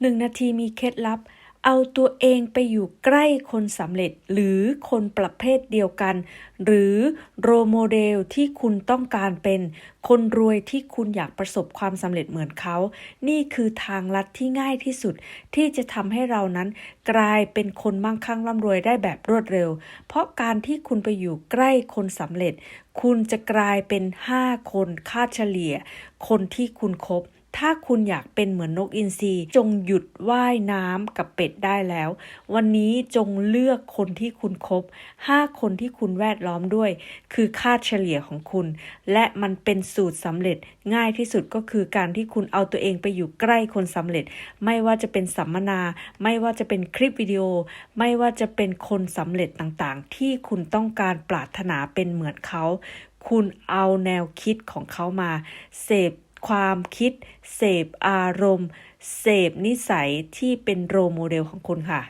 หนึ่งนาทีมีเคล็ดลับ เอาตัวเองไปอยู่ใกล้คนสำเร็จ หรือคนประเภทเดียวกัน หรือโรโมเดลที่คุณต้องการเป็น คนรวยที่คุณอยากประสบความสำเร็จเหมือนเขา นี่คือทางลัดที่ง่ายที่สุด ที่จะทำให้เรานั้น กลายเป็นคนมั่งคั่งร่ำรวยได้แบบรวดเร็ว เพราะการที่คุณไปอยู่ใกล้คนสำเร็จ คุณจะกลายเป็น 5 คนค่าเฉลี่ย คนที่คุณคบ ถ้าคุณอยากเป็นเหมือนนกอินทรีจงหยุดว่ายน้ำกับเป็ดได้แล้ว วันนี้จงเลือกคนที่คุณคบ5คนที่คุณแวดล้อมด้วย คือค่าเฉลี่ยของคุณ และมันเป็นสูตรสำเร็จง่ายที่สุดก็คือการที่คุณเอาตัวเองไปอยู่ใกล้คนสำเร็จ ไม่ว่าจะเป็นสัมมนา ไม่ว่าจะเป็นคลิปวิดีโอ ไม่ว่าจะเป็นคนสำเร็จต่างๆ ที่คุณต้องการปรารถนาเป็นเหมือนเขา คุณเอาแนวคิดของเขามาเสพ ความคิด เสพอารมณ์ เสพนิสัยที่เป็นโรโมเดลของคุณค่ะ